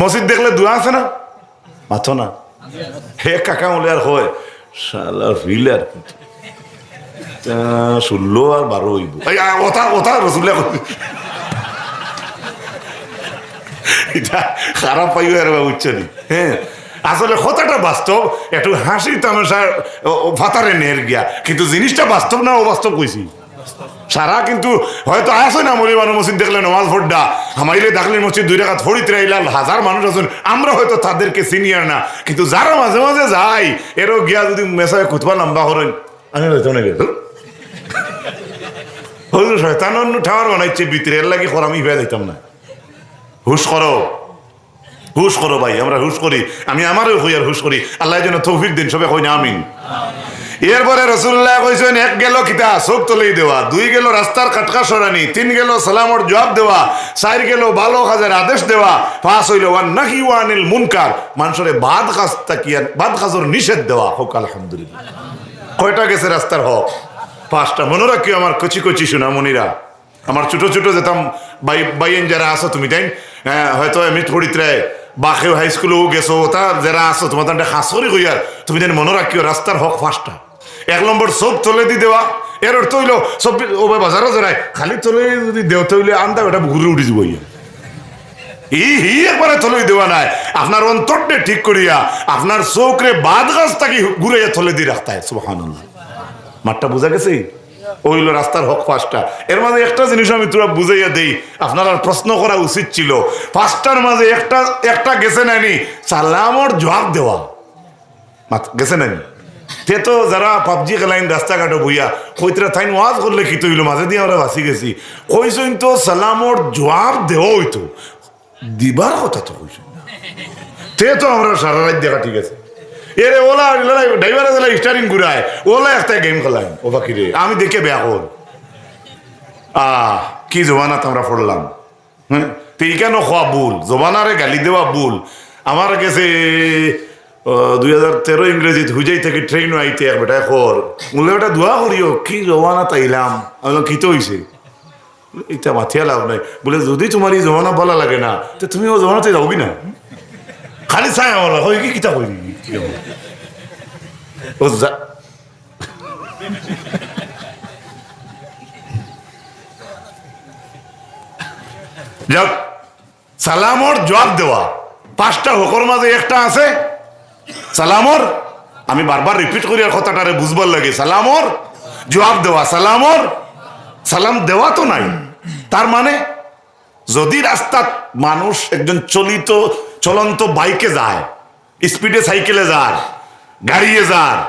মসজিদ দেখলে দোয়া আছে না? মাথো না। হে কাকা বলে আর হয়। শালা ফিল আর কিন্তু তা ষোলো আর বারো হইব। ওটা ওটা রসুল্লা এটা খারাপ পাইও আর বুঝছ নি? হ্যাঁ আসলে কথাটা বাস্তব, একটু হাসি তামাশা ফাতারে নের গিয়া। কিন্তু জিনিসটা বাস্তব না, অবাস্তব কইছি? সারা কিন্তু হয়তো আসে না মরিবানো মসজিদ দেখলে নমাজ ফোড্ডা হামাইলে দাখলের মসজিদ দুই টাকা থড়ি ত্রাইলাল হাজার মানুষ আছেন। আমরা হয়তো তাদেরকে সিনিয়র না কিন্তু যারা মাঝে মাঝে যাই এরও গিয়া যদি মেসায় খুতবা লম্বা করেন। আমি হয়তো নাকি হইল শয়তান অন্য ঠাওয়ার বানাইছে ভিতরে এর লাগি করাম ইভা দিতাম না। হুশ করো। হুশ করো ভাই আমরা হুশ করি। আমি আমারও হই আর হুশ করি। আল্লাহ যেন তৌফিক দিন সবে কই না আমিন। এরপরে রসুল্লাহ কইছেন, এক গেল কিতা, চোখ তলেই দেওয়া, দুই গেল রাস্তার কাটকা সরানি, তিন গেল সালামর জবাব দেওয়া, চার গেল ভালো কাজের আদেশ দেওয়া, পাঁচ হইল ওয়ান নাহি ওয়ানিল মুনকার, মানুষের বাদ কাজ তাকিয়ার বাদ কাজর নিষেধ দেওয়া, হোক, আলহামদুলিল্লাহ। কয়টা গেছে রাস্তার হক? পাঁচটা। মনে রাখিও আমার কচি কচি সোনামণিরা। আমার ছোট ছোট যেতাম বাই বাইন যারা আছো তুমি, তাই? হ্যাঁ হয়তো এমনি থড়িতে বাকেও হাই স্কুলেও গেছো, তা যারা তোমার তান্ডে হাসরি হইয়ার, তুমি যেন মনে রাখিও রাস্তার হক পাঁচটা। এক নম্বর সব তলে দি দেওয়া। এর অর্থ হইল, সব ও বাজারও জড়ায়। খালি তলে যদি দেও তৈলে আনতা, ওটা ঘুরে উঠে যাব ই হি একবারে থলে দেওয়া নাই। আপনার অন্তরটা ঠিক করিয়া, আপনার চোখরে বাদ গাছ তাকে ঘুরে থলে দিয়ে রাখতায় সুবহানাল্লাহ। মাঠটা বোঝা গেছে? ওইল রাস্তার হক পাঁচটা। এর মাঝে একটা জিনিস আমি তোরা বুঝাইয়া দেই, আপনার প্রশ্ন করা উচিত ছিল। পাঁচটার মাঝে একটা একটা গেছে নানি সালামর জবাব দেওয়া। গেছে নানি তে তো যারা পাবজি খেলাইন রাস্তাঘাটে বইয়া কইতরা থাইন ওয়াজ করলে কি তৈল মাঝে দিয়ে আমরা বাঁচি গেছি। কইসইন তো সালামর জবাব দেওয়া হইতো। দিবার কথা তো কইসইন না তে তো আমরা সারা রাত দেখা ঠিক আছে এরে ওলা ড্রাইভারে দিলা স্টারিং ঘুরায় ওলা একটা গেম খেলায় ও বাকি রে আমি দেখে বেয়া কর আহ কি জমানাত আমরা পড়লাম হ্যাঁ তো এই কেন খোয়া ভুল জমানারে গালি দেওয়া ভুল। আমার কাছে দুই কি মাথিয়া লাভ নাই। যদি তোমার এই জমানা বলা লাগে না, তো তুমি ও জমানাতে যাবি না? খালি চাই আমার কি কিতা কইবি কি হব? ও যা যাক সালামর জবাব দেওয়া পাঁচটা হোকর মাঝে একটা আছে। সালামর? আমি বারবার রিপিট করি আর কথাটারে বুঝবার লাগে। সালামর? জবাব দেওয়া। সালামর? সালাম দেওয়া তো নাই। তার মানে যদি রাস্তাত মানুষ একজন চলিত, চলন্ত বাইকে যায়, স্পিডে সাইকেলে যায়, গাড়িয়ে যায়,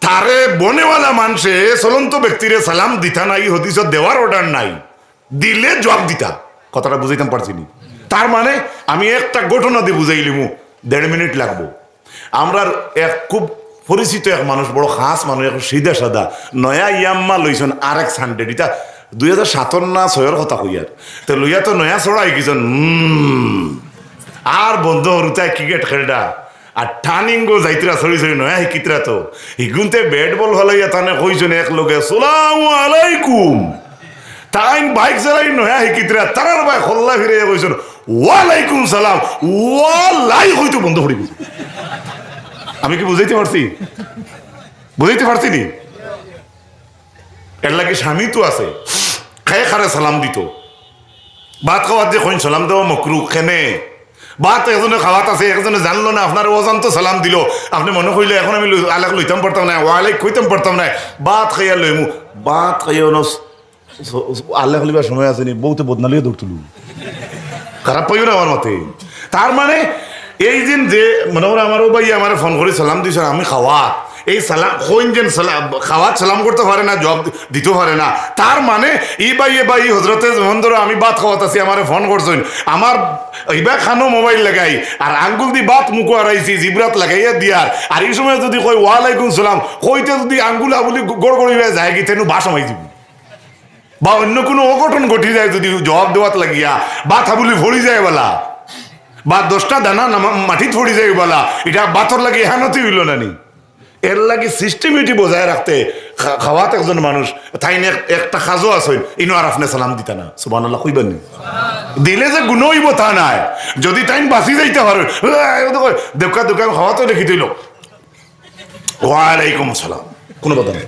তারে বনেওয়ালা মানুষে চলন্ত ব্যক্তিরে সালাম দিতা নাই হদিস দেওয়ার অর্ডার নাই, দিলে জবাব দিতা। কথাটা বুঝাইতাম পারছিনি তার মানে আমি একটা ঘটনা দিয়ে বুঝাইলিমু, দেড় মিনিট লাগবো। আমরা এক খুব পরিচিত এক মানুষ, বড় খাস মানুষ এক সিধা সাদা নয়া ইয়াম্মা লইছেন আর এক হান্ড্রেড এটা দুই হাজার সাতর না ছয়ের কথা কইয়ার তো লইয়া তো নয়া চড়াই গেছেন আর বন্ধ হরুতায় ক্রিকেট খেলটা আর টার্নিং গো যাইতরা সরি সরি নয়া শিকিতরা তো। হিগুনতে ব্যাট বল হলাইয়া তানে কইছেন এক সালাম আলাইকুম। টাইম বাইক চালাই নয়া শিকিতরা তারার বাই খল্লা ফিরে কইছেন ওয়ালাইকুম সালাম ওয়ালাই হইতো বন্ধ গেছে আমি কি বুঝাইতে পারছি? বুঝাইতে পারছি নি? এর লাগে স্বামী তো আছে। খায় খারে সালাম দিত। ভাত খাওয়ার যে কইন, সালাম দেওয়া মকরু খেনে ভাত একজনে খাওয়াত আছে, একজনে জানলো না, আপনার ওজন তো সালাম দিল। আপনি মনে কইলে এখন আমি আলাক লইতাম, পারতাম না, ওয়ালাইক কইতাম, পারতাম না। ভাত খাইয়া লইমু। ভাত খাইয়া ন আল্লাহ লিবার সময় আছে নি, বউতে বদনালিও দৌড় খারাপ পাইও না আমার মতে। তার মানে এই দিন যে মনে করে আমারও ভাই আমার ফোন করে সালাম দিছে, আমি খাওয়া। এই সালাম কইন যেন সালাম খাওয়াত সালাম করতে পারে না, জব দিতে পারে না। তার মানে ই ভাই, এ ভাই, হজরতে যেমন ধরো আমি বাত খাওয়াত আছি আমার ফোন করছেন। আমার ইবা খানো মোবাইল লাগাই, আর আঙ্গুল দি বাত মুখ আড়াইছি, জিবরাত লাগাইয়া দিয়ার। আর এই সময় যদি কই ওয়ালাইকুম সালাম কইতে যদি আঙ্গুল আবুলি গড় গড়িবে যায় কি তেন বাস আমাই দিব। বা অন্য কোনো অঘটন ঘটি যায় যদি জবাব দেওয়াত লাগিয়া বা থাবুলি ভরি যায় বলা। বা দশটা দানা মাটি থড়ি যায় বলা। এটা বাতর লাগে এহানতি হইল না নি এর লাগে সিস্টেমিটি বজায় রাখতে খাওয়াত একজন মানুষ তাই একটা খাজো আছে ইনো আর আপনি সালাম দিতা না। সুবান আল্লাহ কইবেন? দিলে যে গুণ হইব তা নাই। যদি তাই বাঁচি যাইতে পারে দেখা দোকান খাওয়া তো দেখি দিল ওয়ালাইকুম আসসালাম। কোনো কথা নেই।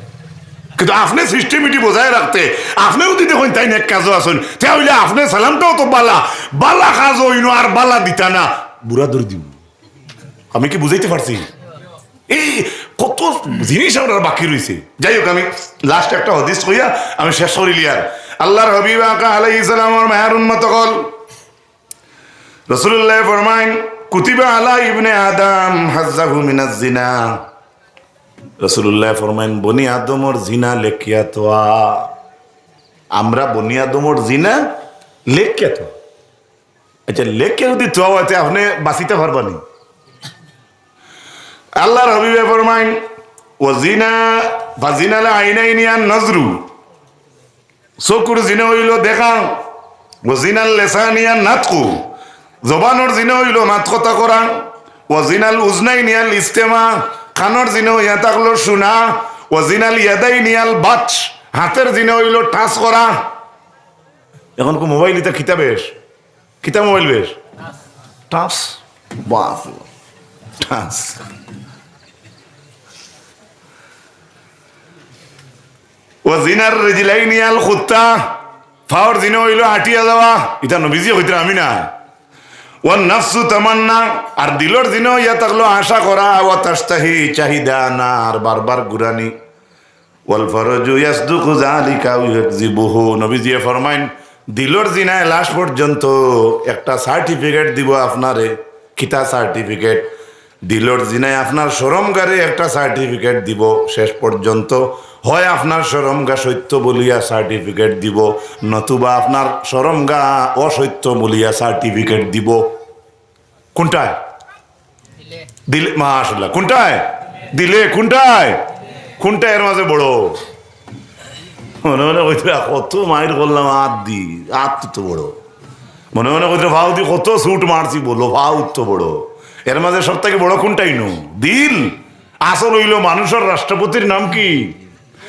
কিন্তু আপনি সিস্টেমিটি বজায় রাখতে, আপনিও যদি দেখুন তাই নেক কাজও আসুন তাহলে আপনি সালামটাও তো বালা বালা কাজ হইনো আর বালা দিতা না। বুড়া দূর দিব আমি কি বুঝাইতে পারছি? এই কত জিনিস আমার বাকি রয়েছে যাই হোক, আমি লাস্ট একটা হদিস কইয়া আমি শেষ করিলি আর। আল্লাহর হবিব আকা আলাই ইসলামর মায়ার উন্মত কল। রসুল্লাহ ফরমাইন, কুতিবা আলা ইবনে আদম হাজ্জাহু মিনাজ জিনা। রসুল্লাহ ফরমাইন বনি আদমর জিনা লেখিয়া তোয়া আমরা বনি আদমর জিনা লেখিয়া তো আচ্ছা লেখকে যদি তোয়া হইতে আপনি বাঁচিতে পারবানি। আল্লাহর হবিবে ফরমাইন ও জিনা, বা জিনালে আইনাই নিয়ান নজরু। চকুর জিনা হইল দেখা ও জিনাল লেসানিয়ান নাতকু। জবানোর জিনা হইল মাত কথা করা ও জিনাল উজনাই নিয়াল ইস্তেমা। খানোর জিনা হইয়া থাকল শুনা ও জিনাল ইয়াদাই নিয়াল বাচ। হাতের জিনা হইল টাচ করা। এখন কো মোবাইল ইতা খিতা বেশ খিতা মোবাইল বেশ? টাচ? বাপ টাচ। ও জিনার রেজিলাই নিয়াল খুত্তা ফাওয়ার জিনে হইল আটিয়া যাওয়া। এটা নবীজি হইতে আমি না। ও নফসু তামান্না, আর দিলর দিনও ইয়া থাকল আশা করা ও তাস্তাহি চাহিদা না আর বারবার গুরানি। ওয়াল ফরজু ইয়াসদুকু যালিকা ইউকজিবুহু নবীজি ফরমাইন, দিলর দিনায় লাস্ট পর্যন্ত একটা সার্টিফিকেট দিব আপনারে কিতা সার্টিফিকেট। দিলর দিনায় আপনার সরমগারে একটা সার্টিফিকেট দিব। শেষ পর্যন্ত হয় আপনার সরমগা সত্য বলিয়া সার্টিফিকেট দিব নতুবা আপনার সরমগা অসত্য বলিয়া সার্টিফিকেট দিব। কোনটায়? দিলে। মাশাল্লাহ কোনটায়? দিলে কোনটায়? কোনটা এর মাঝে বড়? মনে মনে কইতে কত মাইর করলাম আত দি আত তো বড়। মনে মনে কইতে ভাও দি কত সুট মারছি বলো ভাও তো বড়। এর মাঝে সব থেকে বড় কোনটাই নো? দিল। আসল হইল মানুষের রাষ্ট্রপতির নাম কি?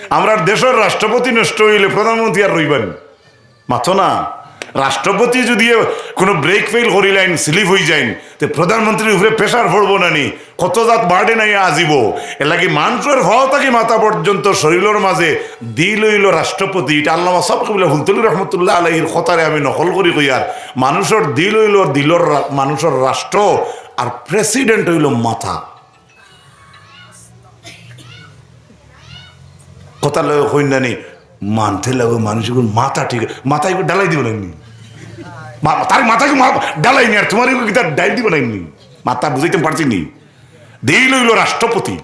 আমরা দেশের রাষ্ট্রপতি নষ্ট হইলে প্রধানমন্ত্রী আর রইবেন। মাথো না। রাষ্ট্রপতি যদি কোনো ব্রেক ফেল করিলেন স্লিপ হয়ে যাইন, তো প্রধানমন্ত্রীর উপরে প্রেশার পড়ব না নি। কত জাত বার্ডে নাই আজিব। এলাকি মানুষের ভাও থাকি মাথা পর্যন্ত শরীরের মাঝে? দিল হইল রাষ্ট্রপতি। এটা আল্লাহ সব কবিলা হুলতুল রহমতুল্লাহ আলহির কথারে আমি নকল করি কইয়ার মানুষের দিল হইল দিলর মানুষের রাষ্ট্র। আর প্রেসিডেন্ট হইল মাথা। কথা লাগে কইনানি মানতে লাগো মানুষগুলো মাথা ঠিক, মাথায় ডালাই দিব নাইনি? তার মাথাকে মা- ডালাই নি, আর তোমার ডাই দিব নাইনি? মাথা বুঝাইতে পারছি নি। দিল হইল রাষ্ট্রপতি।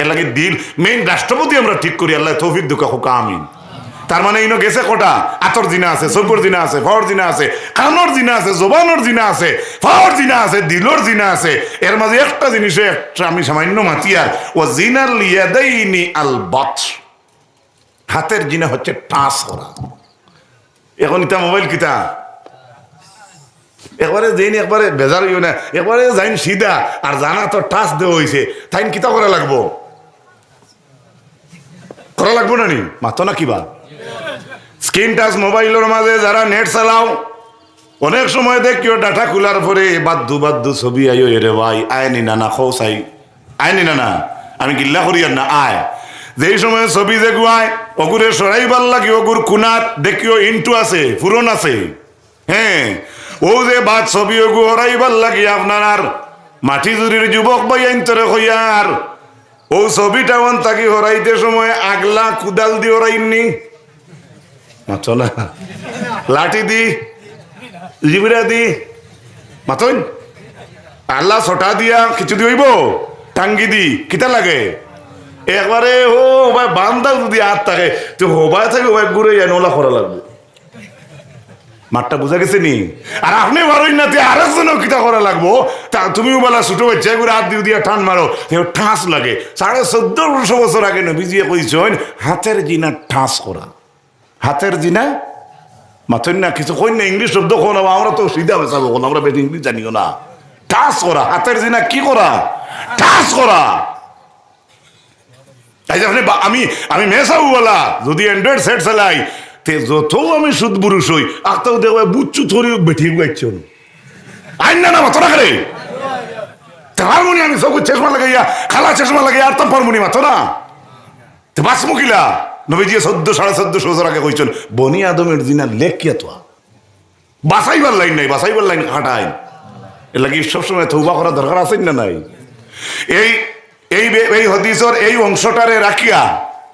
এর লাগে দিল মেইন রাষ্ট্রপতি আমরা ঠিক করি, আল্লাহ তৌফিক দুকা হোকা, আমিন। তার মানে ইনো গেছে কটা। আতর জিনা আছে সৈকর জিনা আছে ফর জিনা আছে কানর জিনা আছে জবানর জিনা আছে ফর জিনা আছে, দিলর জিনা আছে। এর মাঝে একটা জিনিসে একটা আমি সামান্য মাতিয়ার ও জিনার লিয়াদাইনি আল বাত হাতের জিনা হচ্ছে টাচ করা। এখন ইতা মোবাইল কিতা? একবারে যেইন একবারে বেজার হইও না, একবারে যাইন সিধা, আর জানা তো টাচ দেওয়া হয়েছে তাইন কিতা করা লাগবো? করা লাগবো না নি মাতো না কিবা? স্ক্রিন টাচ মোবাইলের মাঝে যারা নেট চালাও, অনেক সময় দেখিও ডাটা খোলার পরে বাদ্দু বাদ্দু ছবি আইও, এরে ভাই আয়নি না না খৌ চাই। আয়নি না না আমি গিল্লা করি আর না, আয়। যেই সময় ছবি যে গুয়ায় অগুরে সরাইবার লাগি, অগুর কুনাত দেখিও ইন্টু আছে ফুরন আছে। হ্যাঁ ও যে বাদ ছবি, অগু হরাইবার লাগি আপনার আর, মাটি জুরির যুবক ভাই আইন্তরে হইয়ার। ও ছবিটা ওন তাকি হরাইতে সময় আগলা কুদাল দি হরাইননি। মাথো না লাঠি দি জিবিরা দি। মাথইন আল্লাহ ছটা দিয়া কিছু দিইব টাঙ্গি দি, কিতা লাগে? একবারে ও ভাই বান্দা যদি হাত থাকে, তো হোবাই থাকে হোবাই ঘুরে যায় নোলা করা লাগবে। মাঠটা বুঝা গেছে নি? আর আপনি পারই না, তে আরেকজনও কিতা করা লাগবো? তা তুমিও বলা ছোট বাচ্চা করে হাত দিয়ে দিয়া টান মারো ঠাস লাগে। সাড়ে চোদ্দশো বছর আগে নবীজিয়ে কইছেন, হাতের জিনা ঠাস করা। হাতের জিনা? মাথুন না, কিছু কই না, ইংলিশ শব্দ কোন আমরা তো সিধা বেসাবো কোন আমরা বেশি ইংলিশ জানিও না। টাচ করা, হাতের জিনা কি করা? টাচ করা। তাই আপনি আমি আমি মেসাউ বলা যদি অ্যান্ড্রয়েড সেট চালাই, তে যত আমি সুদ বুরুষ হই আখতাও দেখো বুচ্চু থরি বেঠিয়ে গাইছন আইন না না, মাথা রাখে পারমুনি আমি সব চশমা লাগাইয়া, খালা চশমা লাগাইয়া আর তো পারমুনি মাথো না। তে বাস মুকিলা নবীজি চোদ্দ, সাড়ে চোদ্দশো বছর আগে কইছেন, বনি আদমের দিনা লেখ কে তো বাসাইবার লাইন নাই বাসাইবার লাইন খাটাই এর লাগি সবসময় তৌবা করা দরকার আছে না নাই? এই এই এই হদিসর এই অংশটারে রাখিয়া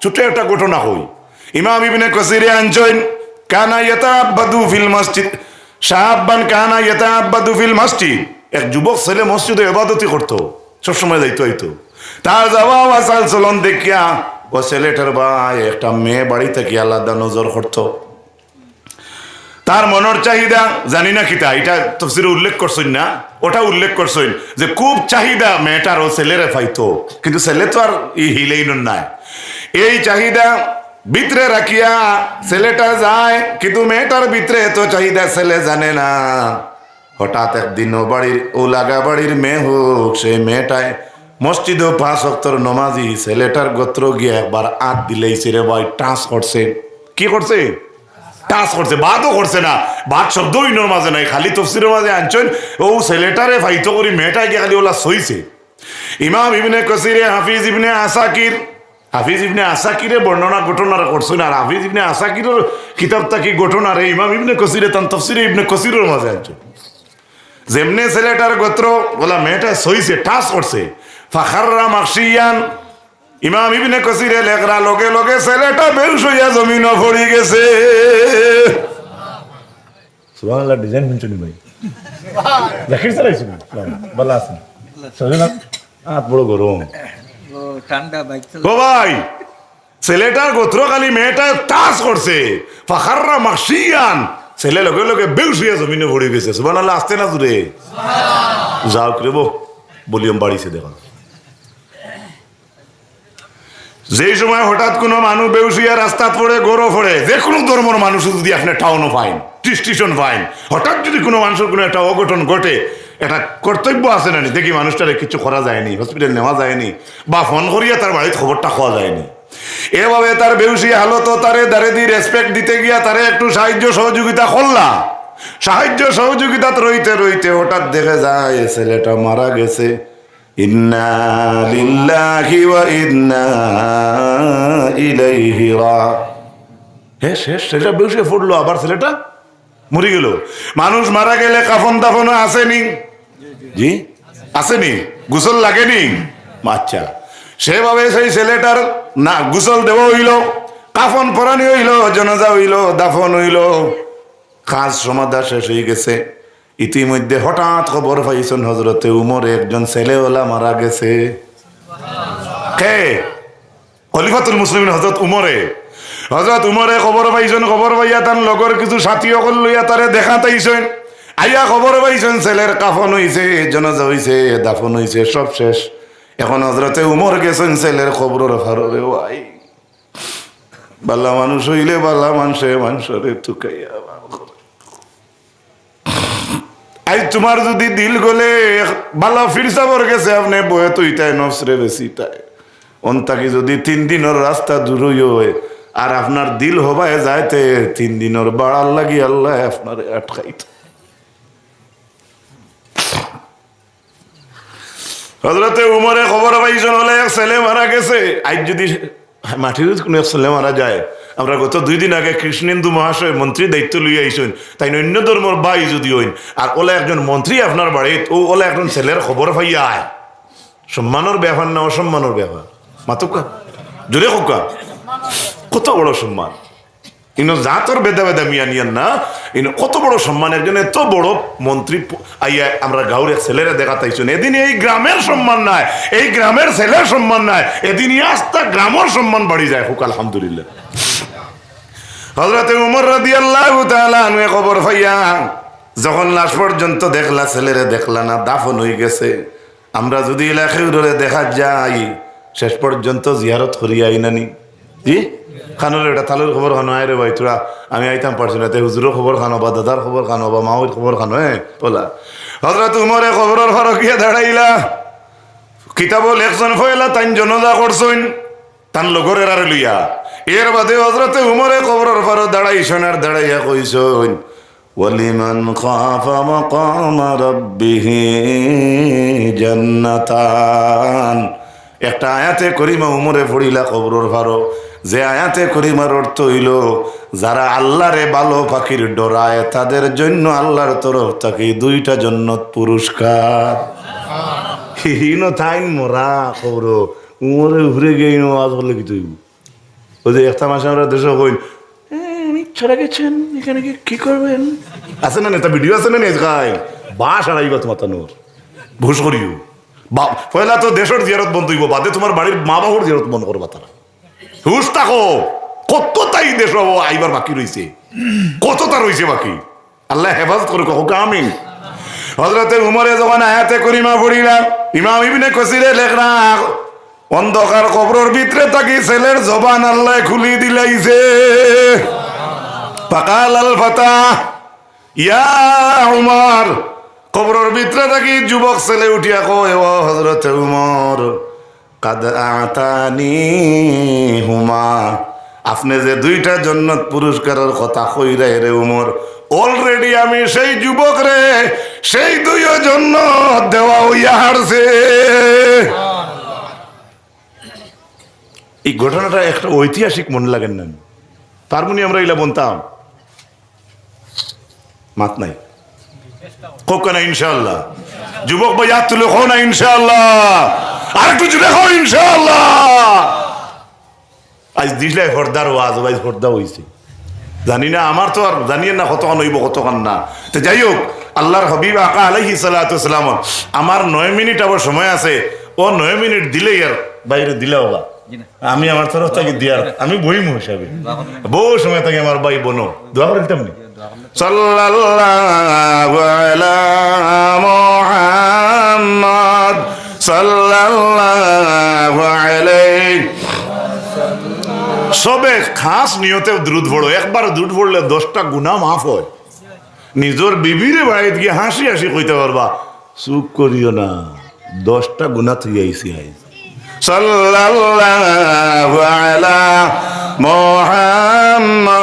ছোট একটা ঘটনা হই ইমাম ইবনে কসিরে আনছেন, কানা ইয়াতাআব্বাদু ফিল মসজিদ। শাহাব্বান কানা ইয়াতাআব্বাদু ফিল মসজিদ। এক যুবক ছেলে মসজিদে ইবাদতি করতো, সবসময় যাইতো হইতো তার যাওয়া আসাল চলন দেখিয়া ও ছেলেটার ভাই, একটা মেয়ে বাড়ি থেকে আলাদা নজর করতো। তার মনের চাহিদা, জানি না কি কিতা এটা তফসিরে উল্লেখ করছেন না? ওটা উল্লেখ করছেন যে খুব চাহিদা মেয়েটার ও ছেলেরে পাইতো। কিন্তু ছেলে তো আর হিলেই নাই। এই চাহিদা ভিতরে রাখিয়া ছেলেটা যায়, কিন্তু মেয়েটার ভিতরে এত চাহিদা ছেলে জানে না। হঠাৎ একদিন ও বাড়ির, ও লাগা বাড়ির মেয়ে হোক, সেই মেয়েটায় মসজিদ ও পাঁচ অক্তর নমাজি ছেলেটার গোত্র গিয়ে একবার আট দিলেই রে ভাই টাঁস করছে। কি করছে? টাচ করছে, বাদও করছে না। বাদ শব্দ ইনোর মাঝে নাই, খালি তফসিরের মাঝে আনছেন। ও ছেলেটারে ফাইতো করি মেয়েটাকে গিয়ে খালি ওলা সইছে। ইমাম ইবনে কসিরে, হাফিজ ইবনে আসাকির, হাফিজ ইবনে আসাকিরে বর্ণনা ঘটনা করছেন, আর হাফিজ ইবনে আসাকিরের কিতাবটা কি ঘটনা রে, ইমাম ইবনে কসিরে তান তফসিরে ইবনে কসিরের মাঝে আনছেন। যেমনে ছেলেটার গোত্র বলা মেয়েটা সইছে, টাচ করছে। ফাখাররা মাকসিয়ান। ইমাম ইবনে কসিরে লেখরা লগে লগে ছেলেটা বেউস হইয়া জমিন পড়ি গেছে। সুবহানাল্লাহ ডিজাইন শুনছনি ভাই। ভালো আছেন। সজন হাত বড় গরম। ও ঠান্ডা বাইক ও ভাই ছেলেটার গোত্র খালি মেয়েটা টাচ করছে। ফাখাররা মাকসিয়ান। ছেলে লগে লগে বেউস হইয়া জমিনে পড়ে গেছে। সুবহানাল্লাহ আসতে না দূরে? যাও করে বো ভলিউম বাড়িছে দেখুন যেই সময় হঠাৎ কোনো মানুষ বেউসিয়া রাস্তা পড়ে, গরো পড়ে, যে কোনো ধর্মের মানুষ যদি আপনি টাউনও পাইন স্টেশন পাইন, হঠাৎ যদি কোনো মানুষের কোনো একটা অঘটন ঘটে, একটা কর্তব্য আছে না দেখি মানুষটারে কিছু করা যায়নি হসপিটাল নেওয়া যায়নি, বা ফোন করিয়া তার বাড়ির খবরটা খাওয়া যায়নি। এভাবে তার বেউসি হালত তারে দাঁড়ে দিয়ে রেসপেক্ট দিতে গিয়া তারে একটু সাহায্য সহযোগিতা করলা। সাহায্য সহযোগিতা রইতে রইতে হঠাৎ দেখে যায়, ছেলেটা মারা গেছে। ওয়া ইন্না ইলাইহি রা হে শেষ, ছেলেটা বেউসে পড়ল আবার ছেলেটা মরে গেল। মানুষ মারা গেলে কাফন দাফনও আসেনি। জি? আসেনি? গোসল লাগেনি? আচ্ছা। সেভাবে সেই ছেলেটার না, গোসল দেওয়া হইল, কাফন পরানি হইল, জনাজা হইল, দাফন হইল। কাজ সমাধা শেষ হয়ে গেছে। ইতিমধ্যে হঠাৎ খবর পাইছেন হজরতে উমরে, একজন ছেলেওয়ালা মারা গেছে। কে? খলিফাতুল মুসলিম হজরত উমরে। হজরত উমরে খবর পাইছেন, খবর পাইয়া তার লগর কিছু সাথী অকল লইয়া তারে দেখা তাইছেন আইয়া খবর পাইছেন ছেলের কাফন হইছে, জনাজা হইছে, দাফন হইছে, সব শেষ। এখন হজরতে উমর গেছেন ছেলের খবরের ফাররে ওয়াই। বালা মানুষ হইলে বালা মানুষে মানুষরে তুকাইয়া। আই তোমার যদি দিল গলে, বালা ফিরসাবর গেছে, আপনি বয়ে তুইটাই নফসরে বেশিটাই অন্তাকি যদি তিন দিনের রাস্তা দূর হয় আর আপনার দিল হবায় যাইতে, তিন দিনের বাড়ার লাগি আল্লাহ আপনার আটকাইতে। হজরতে উমরে খবর পাইছেন হলে এক ছেলে মারা গেছে। আজ যদি মাটির কোনো এক ছেলে মারা যায় আমরা গত দুই দিন আগে কৃষ্ণেন্দু মহাশয় মন্ত্রী দায়িত্ব লইয়া আইসেন তাই অন্য ধর্মর বাই যদি হইন, আর ওলা একজন মন্ত্রী আপনার বাড়িত, ও ওলা একজন ছেলের খবর পাইয়া আয়। সম্মানের ব্যাপার না অসম্মানের ব্যাপার মাতুকা জোরে কোকা কত বড় সম্মান? ইনো জাতর বেদা বেদা মিয়া নিয়ান না, ইনো কত বড় সম্মান? একজন এত বড় মন্ত্রী আইয়া আমরা গাঁর এক ছেলেরা দেখা তাইছেন এদিন এই গ্রামের সম্মান নাই, এই গ্রামের ছেলের সম্মান নাই, এদিন আস্তা গ্রামের সম্মান বাড়ি যায় হুক আলহামদুলিল্লাহ। হজরতে উমর রাদি আল্লাহ খবর ভাইয়া যখন লাশ পর্যন্ত দেখলা, ছেলেরে দেখলা না, দাফন হয়ে গেছে। আমরা যদি এলাকায় দেখা যাই, শেষ পর্যন্ত জিয়ারত করিয়াই নানি জি? খানোর, এটা তালুর খবর খানো, আয় রে ভাই তোরা। আমি আইতাম পারছি না তাই হুজুরও খবর খানো, বা দাদার খবর খানো, বা মাউর খবর খানো হ্যাঁ? বলা। হজরত উমরে খবরের ফারকিয়া দাঁড়াইলা। কিতাব লেখছেন ফয়লা তাই জনজা করছেন, তান লগরের আর লইয়া। এর বাদে হজরতে উমরে কবরের পারো দাঁড়াই সোনার দাঁড়াইয়া কইসন ওয়ালিমান খাফা মাকাম রাব্বিহি জান্নাতান। একটা আয়াতে করিমা উমরে পড়িলা কবরের পারো। যে আয়াতে করিমার অর্থ হইল যারা আল্লাহরে ভালো পাখির ডরায় তাদের জন্য আল্লাহর তরফ থেকে দুইটা জন্নত পুরস্কার। হিনো থাইন মরা খবর উমরে ঘুরে গিয়ে আজ বলে কি তুই ওই যে একটা মাসে আমরা দেশে কইন চলে গেছেন, এখানে কি কি করবেন? আছে না নেতা ভিডিও আছে না নেজ গাই বাস আড়াই গত মাতানোর। ভুস করিও। বা, পয়লা তো দেশের জিয়ারত বন্ধ হইব, বাদে তোমার বাড়ির মা বাবার জিয়ারত বন্ধ করবা তারা। হুস থাকো, কত তাই দেশ আইবার বাকি রইছে। কত তা রইছে বাকি? আল্লাহ হেফাজত করে কখন আমিন। হজরতে উমরে যখন আয়াতে করিমা পড়িলা ইমাম ইবনে কসিরে লেখরা অন্ধকার কবরের ভিতরে থাকি ছেলের জবান আল্লাহ খুলি দিলাইছে। পাকাল আল ফাতা। ইয়া উমর। কবরের ভিতরে থাকি যুবক ছেলে উঠিয়া কয়, ও হজরতে উমর, কাদ আতানি হুমা। আপনি যে দুইটা জন্নত পুরস্কারের কথা কইরাই রে উমর, অলরেডি আমি সেই যুবক রে, সেই দুইও জন্য দেওয়া হইয়া হারছে। এই ঘটনাটা একটা ঐতিহাসিক মনে লাগেন না। তার মনে আমরা এগুলা বলতাম মাত নাই। কোক না ইনশাল্লাহ যুবক ভাই, হাত তুলে না ইনশাল্লাহ আর একটু জুড়ে হো ইনশাল্লাহ আজ দিলে হরদার ওয়াজ ভাই হরদা হইছে। জানি না, আমার তো আর জানি না কতক্ষণ হইব কতক্ষণ না। তো যাই হোক, আল্লাহর হবিব আকা আলাইহি সালাম আমার নয় মিনিট আবার সময় আছে, ও নয় মিনিট দিলেই আর বাইরে দিলে না। আমি আমার তরফ থেকে দিয়ার আমি বইমু হিসাবে। বহু সময় থেকে আমার ভাই বোনো দোয়া করে দিতাম সাল্লাল্লাহু আলা মুহাম্মদ সাল্লাল্লাহু আলাইহি। সবে খাস নিয়তে দ্রুত পড়ো। একবার দ্রুত পড়লে দশটা গুণা মাফ হয়। নিজের বিবিরে বাড়িতে গিয়ে হাসি হাসি কইতে পারবা চুপ করিও না দশটা গুণা তুই আইসি আইস সাল্লাল্লাহু আলা মুহাম্মদ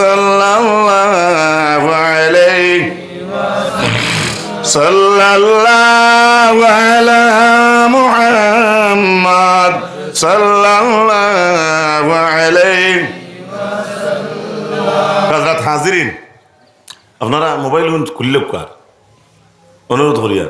সাল্লাল্লাহু আলাইহি সাল্লাল্লাহু আলা মুহাম্মদ সাল্লাল্লাহু আলাইহি হাজিরিন, আপনারা মোবাইল খুললে কার? অনুরোধ করিয়া।